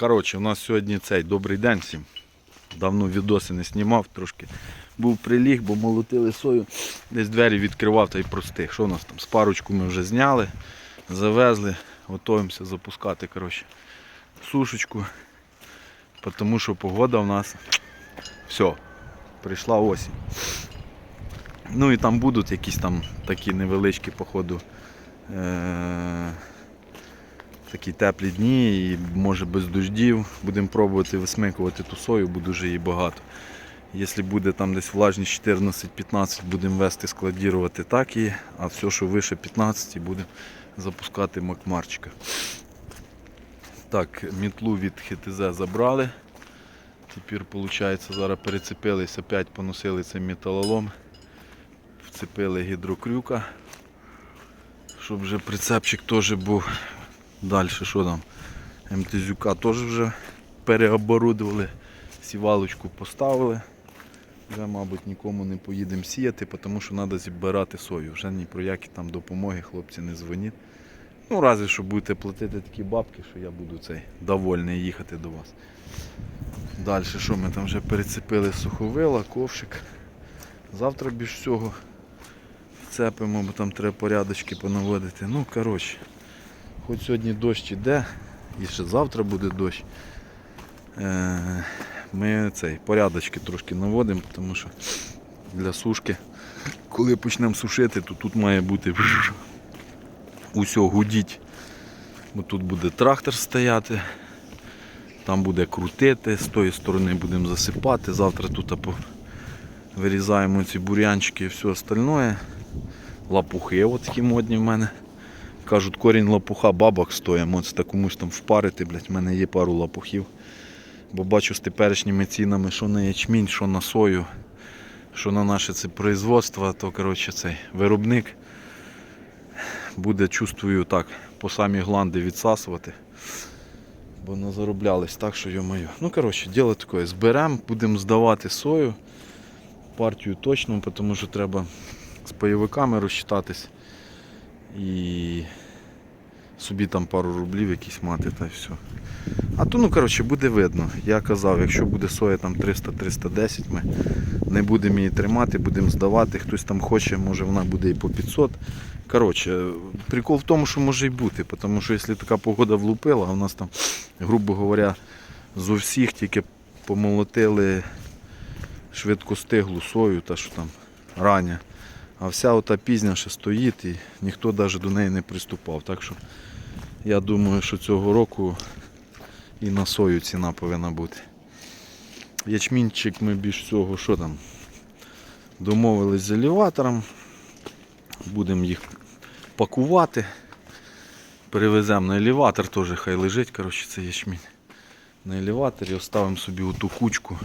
Коротше, у нас сьогодні цей добрий день всім. Давно відоси не знімав трошки. Був приліг, бо молотили сою. Десь двері відкривав та й простих. Що у нас там? З парочку ми вже зняли, завезли, готуємося запускати коротше, сушечку. Тому що погода у нас все, прийшла осінь. Ну і там будуть якісь там такі невеличкі, походу. Е- такі теплі дні і може без дождів. Будемо пробувати висмикувати ту сою, бо дуже її багато. Якщо буде там десь влажність 14-15, будемо вести складірувати так і, а все, що вище 15, будемо запускати макмарчика. Так, мітлу від ХТЗ забрали. Тепер, виходить, зараз перецепились, опять поносили цей металолом, вцепили гідрокрюка, щоб вже прицепчик теж був Далі що там? МТЗюка теж вже переоборудували, сівалочку поставили. Вже, мабуть, нікому не поїдемо сіяти, тому що треба зібирати сою. Вже ні про які там допомоги хлопці не дзвонять. Ну, разве що будете платити такі бабки, що я буду цей довольний їхати до вас. Далі що ми там вже перецепили суховила, ковшик. Завтра більш всього вцепимо, бо там треба порядочки понаводити. Ну, коротше. Хоч сьогодні дощ іде, і ще завтра буде дощ. Е, Ми цей порядочки трошки наводимо, тому що для сушки, коли почнемо сушити, то тут має бути усе гудіть. Бо тут буде трактор стояти, там буде крутити, з тої сторони будемо засипати. Завтра тут вирізаємо ці бурянчики і все остальне. Лапухи от такі модні в мене. Кажуть, корінь лопуха бабок стоїть, та комусь там впарити, блядь, в мене є пару лопухів. Бо бачу з теперішніми цінами, що на ячмінь, що на сою, що на наше це производство, то коротше цей виробник буде, чувствую так, по самі гланди відсасувати. Бо не зароблялись так, що йо-моє. Ну, коротше, діло таке, зберемо, будемо здавати сою. Партію точно, тому що треба з пайовиками розчитатись і собі там пару рублів якісь мати та й все. А то, ну коротше, буде видно. Я казав, якщо буде соя там 300-310, ми не будемо її тримати, будемо здавати. Хтось там хоче, може вона буде і по 500. Коротше, прикол в тому, що може й бути, тому що якщо така погода влупила, а у нас там, грубо говоря, з усіх тільки помолотили швидкостиглу сою, та що там рання. А вся ота пізня ще стоїть і ніхто навіть до неї не приступав. Так що я думаю, що цього року і на сою ціна повинна бути. Ячмінчик ми більш всього, що там, домовились з елеватором. Будемо їх пакувати. Перевеземо на елеватор, теж хай лежить, коротше, це ячмінь. На елеваторі оставимо собі оту кучку.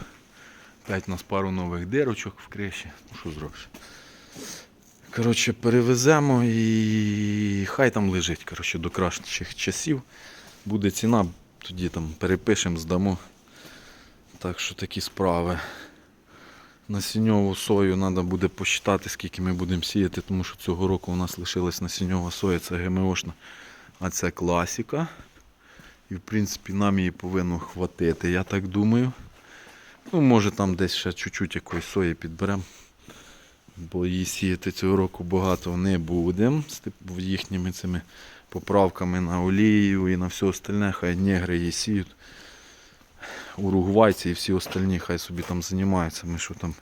П'ять у нас пару нових дирочок в криші. Ну що зробиш? Коротше, перевеземо і хай там лежить коротше, до кращих часів. Буде ціна, тоді там перепишемо, здамо. Так що такі справи. Насінньову сою треба буде посчитати, скільки ми будемо сіяти, тому що цього року у нас лишилась насінньова соя, це ГМОшна, а це класика. І в принципі нам її повинно хватити, я так думаю. Ну, може там десь ще чуть-чуть якоїсь сої підберемо. Бо її сіяти цього року багато не будемо з їхніми цими поправками на олію і на все остальне. Хай негри її сіють. Уругвайці і всі остальні хай собі там займаються. Ми що там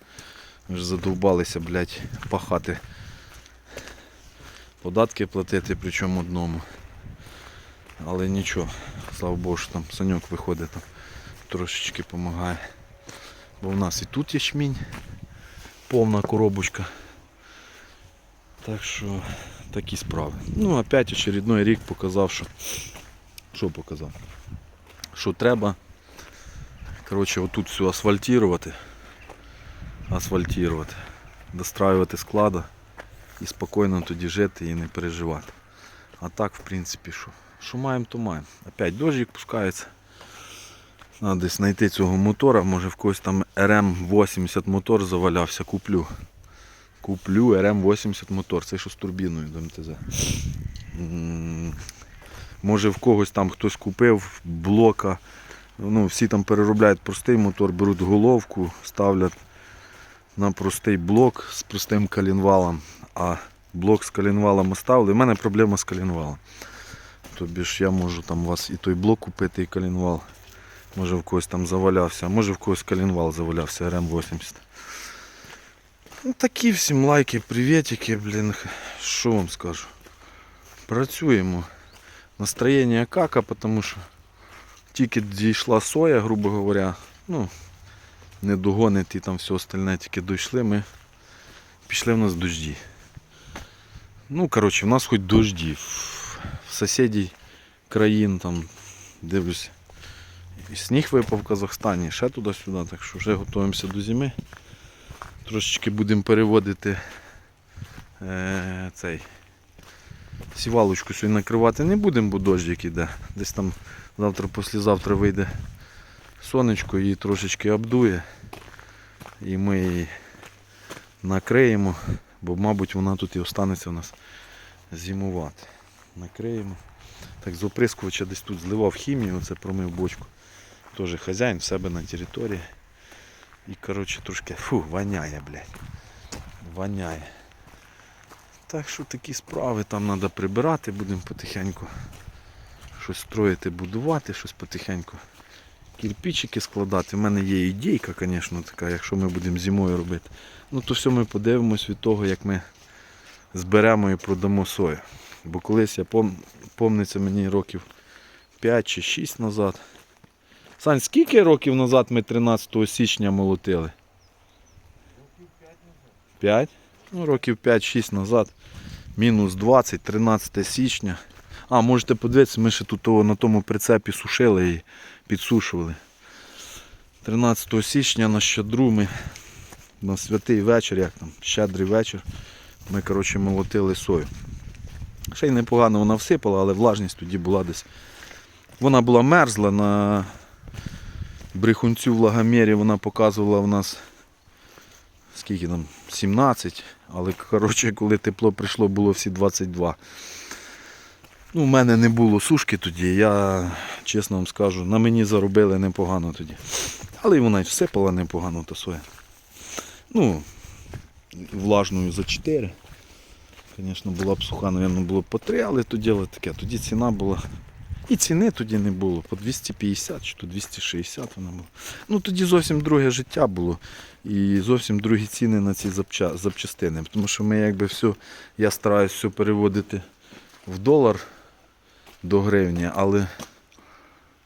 вже задовбалися, блядь, пахати. Податки платити, причому одному. Але нічого, слава Богу, що там саньок виходить, там трошечки допомагає. Бо в нас і тут ячмінь повна коробочка. Так що такі справи. Ну, опять очередной рік показав, що що показав? Що треба коротше, отут все асфальтувати. Асфальтувати. Достраювати склада і спокійно тоді жити і не переживати. А так, в принципі, що? Що маємо, то маємо. Опять дощик пускається. Треба десь знайти цього мотора, може в когось там RM80 мотор завалявся, куплю. Куплю RM80 мотор, це що з турбіною до МТЗ. Може в когось там хтось купив блока Ну, всі там переробляють простий мотор, беруть головку, ставлять на простий блок з простим колінвалом. А блок з колінвалом оставили. У мене проблема з колінвалом. Тобі ж я можу там у вас і той блок купити, і колінвал. Може в когось там завалявся, а може в когось колінвал завалявся РМ-80. Ну такі всім лайки, привітики, блін. Що вам скажу? Працюємо. Настроєння кака, тому що тільки дійшла соя, грубо говоря. Ну, не догонить і там все остальне тільки дійшли, ми пішли в нас дожді. Ну, коротше, в нас хоч дожді. В, в сусідів країн там дивлюсь. І сніг випав в Казахстані, ще туди-сюди, так що вже готуємося до зими. Трошечки будемо переводити е, цей сівалочку сьогодні накривати не будемо, бо дощик іде. Десь там завтра, післязавтра вийде сонечко, її трошечки обдує. І ми її накриємо, бо, мабуть, вона тут і останеться у нас зимувати. Накриємо. Так, з оприскувача десь тут зливав хімію, оце промив бочку. Теж хазяїн в себе на території. І коротше трошки фу, воняє, блядь. Воняє. Так що такі справи там треба прибирати, будемо потихеньку щось строїти, будувати, щось потихеньку. Кирпичики складати. У мене є ідейка, звісно, така, якщо ми будемо зимою робити. Ну то все ми подивимось від того, як ми зберемо і продамо сою. Бо колись я пом... помниться мені років 5 чи 6 назад. Сань, скільки років назад ми 13 січня молотили? 5? Ну, років 5-6 назад. Мінус 20, 13 січня. А, можете подивитися, ми ще тут на тому прицепі сушили і підсушували. 13 січня на щедру ми на святий вечір, як там, щедрий вечір, ми коротше, молотили сою. Ще й непогано вона всипала, але влажність тоді була десь. Вона була мерзла на брехунцю в лагомері, вона показувала в нас скільки там, 17, але коротше, коли тепло прийшло, було всі 22. Ну, у мене не було сушки тоді, я чесно вам скажу, на мені заробили непогано тоді. Але вона й всипала непогано та соя. Ну, влажною за 4. Звісно, була б суха, мабуть, було б по 3, але тоді але таке. Тоді ціна була. І ціни тоді не було. По 250 чи то 260 вона була. Ну тоді зовсім друге життя було. І зовсім другі ціни на ці запча- запчастини. Тому що ми якби все, я стараюсь все переводити в долар до гривні, але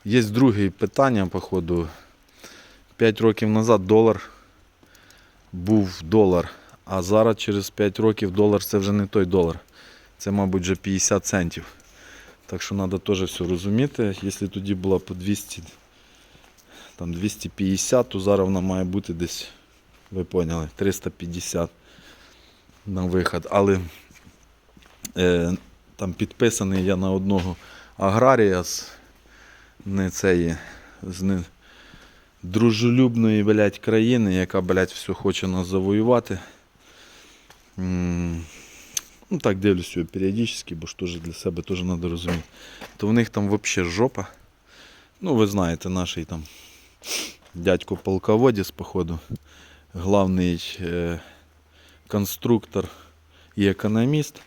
є друге питання, походу. 5 років назад долар був долар, а зараз через 5 років долар це вже не той долар. Це, мабуть, вже 50 центів. Так що треба теж все розуміти. Якщо тоді була по 200, там 250, то зараз вона має бути десь, ви поняли, 350 на вихід. Але е, там підписаний я на одного аграрія з не цієї, з не, дружелюбної блядь, країни, яка блядь, все хоче нас завоювати. Ну так дивлюсь його періодично, бо ж теж для себе теж треба розуміти. То в них там взагалі жопа. Ну, ви знаєте, наш там дядько полководець, походу, главний е, конструктор і економіст.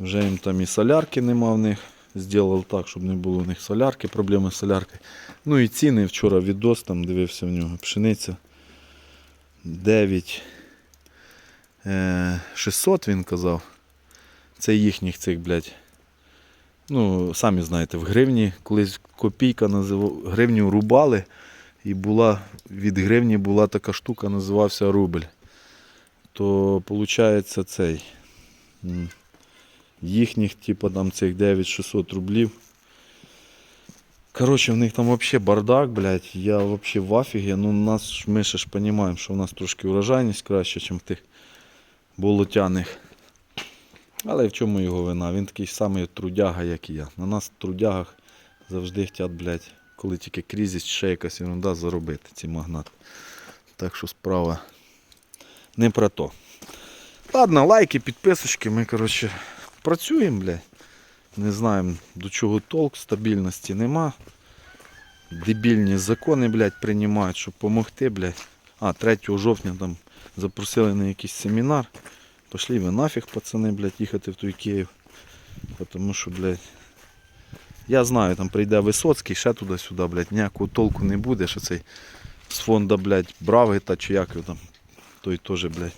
Вже їм там і солярки нема в них. Зробив так, щоб не було у них солярки, проблеми з соляркою. Ну і ціни вчора відос там дивився в нього. Пшениця 9 е, 600 він казав. Це їхніх цих, блядь. Ну, самі знаєте, в гривні колись копійка називав, гривню рубали, і була від гривні була така штука, називався рубль. То виходить цей. Їхніх, типу, там цих 9600 рублів. Коротше, в них там взагалі бардак, блядь. Я взагалі в афігі. Ну, нас, ми ще ж розуміємо, що в нас трошки урожайність краще, ніж в тих болотяних. Але в чому його вина? Він такий самий трудяга, як і я. На нас в трудягах завжди хочуть, блядь, коли тільки кризис, ще якась ерунда заробити, ці магнати. Так що справа не про то. Ладно, лайки, підписочки, ми, коротше, працюємо, блядь. Не знаємо до чого толк, стабільності нема. дебільні закони, блядь, приймають, щоб допомогти, блядь. А, 3 жовтня там запросили на якийсь семінар. Пошли ви нафіг, пацани, блядь, їхати в той Київ. Тому що, блядь, я знаю, там прийде Висоцький, ще туди-сюди, блядь, ніякого толку не буде, що цей з фонда, блядь, Бравита чи як там. Той теж, блядь,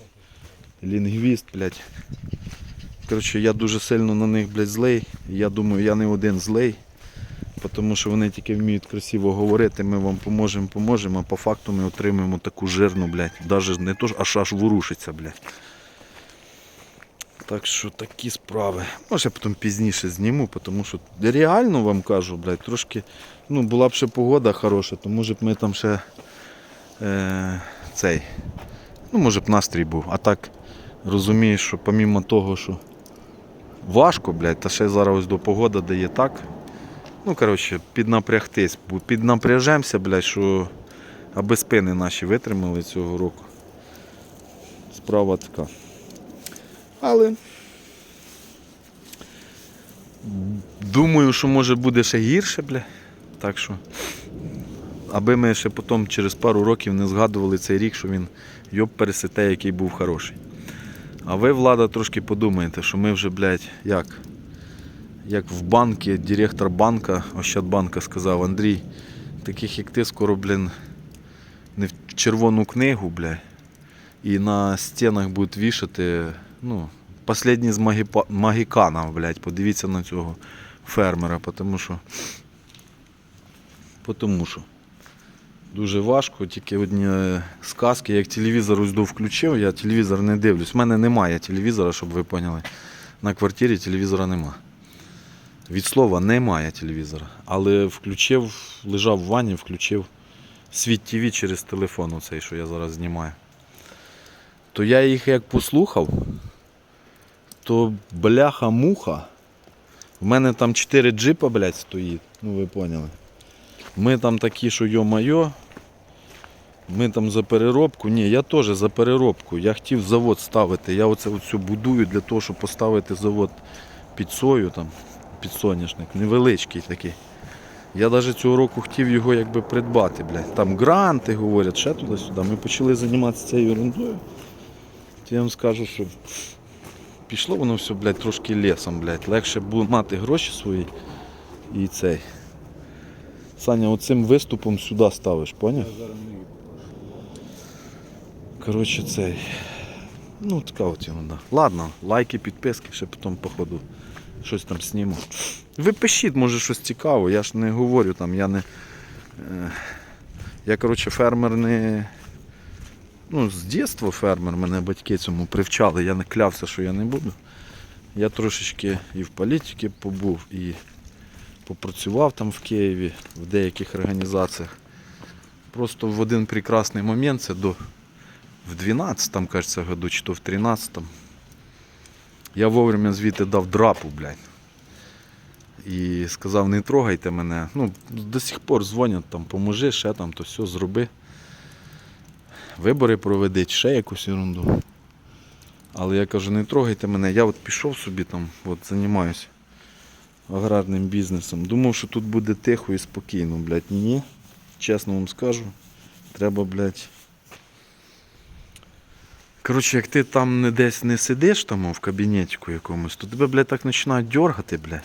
лінгвіст, блядь. Коротше, я дуже сильно на них, блядь, злий. Я думаю, я не один злий. Тому що вони тільки вміють красиво говорити, ми вам поможемо, поможемо, а по факту ми отримуємо таку жирну, блядь. Даже не то, аж аж ворушиться, блядь. Так що такі справи. Може потім пізніше зніму, тому що реально вам кажу, блядь, трошки, ну, була б ще погода хороша, то може б ми там ще е, цей. Ну, може б настрій був. А так розумієш, що помімо того, що важко, блядь, та ще зараз ось до погода дає так. Ну, коротше, піднапрягтись, піднапряжемося, блядь, що аби спини наші витримали цього року. Справа така. Але думаю, що може буде ще гірше, бля. Так що, аби ми ще потім через пару років не згадували цей рік, що він йоб пересете, який був хороший. А ви, влада, трошки подумаєте, що ми вже, блядь, як? Як в банки, директор банка, Ощадбанка сказав, Андрій, таких як ти скоро, блін, не в червону книгу, бля, і на стінах будуть вішати, ну, Последній з магіпа- магіканів, блядь, подивіться на цього фермера, тому що. Тому що. Дуже важко, тільки одні е, сказки. Як телевізор ось включив, я телевізор не дивлюсь. У мене немає телевізора, щоб ви поняли. На квартирі телевізора нема. Від слова немає телевізора. Але включив, лежав в ванні, включив світ ТВ через телефон, оцей, що я зараз знімаю. То я їх як послухав, то бляха-муха. В мене там 4 джипа, блядь, стоїть. Ну ви поняли. Ми там такі, що йо-майо. Ми там за переробку. Ні, я теж за переробку. Я хотів завод ставити. Я оце оцю будую для того, щоб поставити завод під сою, там, під соняшник. Невеличкий такий. Я навіть цього року хотів його якби придбати, блядь. Там гранти говорять, ще туди-сюди. Ми почали займатися цією ерундою. То я вам скажу, що пішло воно все, блядь, трошки лісом, блядь. Легше було мати гроші свої і цей. Саня, оцим виступом сюди ставиш, поняв? Коротше, цей. Ну, така от ерунда. Ладно, лайки, підписки, ще потім походу щось там зніму. Ви пишіть, може щось цікаве, я ж не говорю там, я не. е, Я, коротше, фермер не. Ну, з дитинства фермер, мене батьки цьому привчали, я не клявся, що я не буду. Я трошечки і в політиці побув, і попрацював там в Києві в деяких організаціях. Просто в один прекрасний момент, це до в 12-му, кажеться, году, чи то в 13-му, я вовремя звідти дав драпу, блядь. І сказав, не трогайте мене. Ну, до сих пор дзвонять, там, поможи, ще там, то все зроби. Вибори проведіть, ще якусь ерунду. Але я кажу, не трогайте мене. Я от пішов собі там, от займаюся аграрним бізнесом. Думав, що тут буде тихо і спокійно, блядь. Ні. Чесно вам скажу. Треба, блядь. Коротше, як ти там не десь не сидиш там в кабінетику якомусь, то тебе, блядь, так починають дергати, блядь.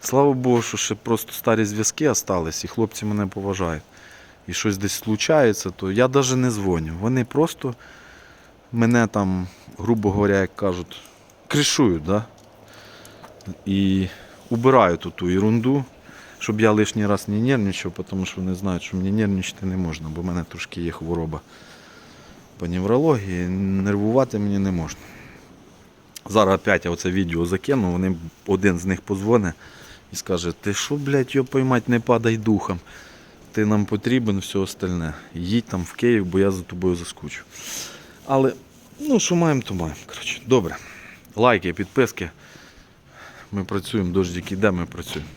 Слава Богу, що ще просто старі зв'язки остались, і хлопці мене поважають. І щось десь случається, то я навіть не дзвоню. Вони просто мене там, грубо говоря, як кажуть, кришують, да? І убирають ту ерунду, щоб я лишній раз не нервничав, тому що вони знають, що мені нервничати не можна, бо в мене трошки є хвороба по неврології, нервувати мені не можна. Зараз опять я оце відео закину, вони, один з них позвоне і скаже, ти що, блядь, його поймать, не падай духом. Ти нам потрібен, все остальне. Їдь там в Київ, бо я за тобою заскучу. Але, ну, що маємо, то маємо. Коротше, добре. Лайки, підписки. Ми працюємо, дождик іде, ми працюємо.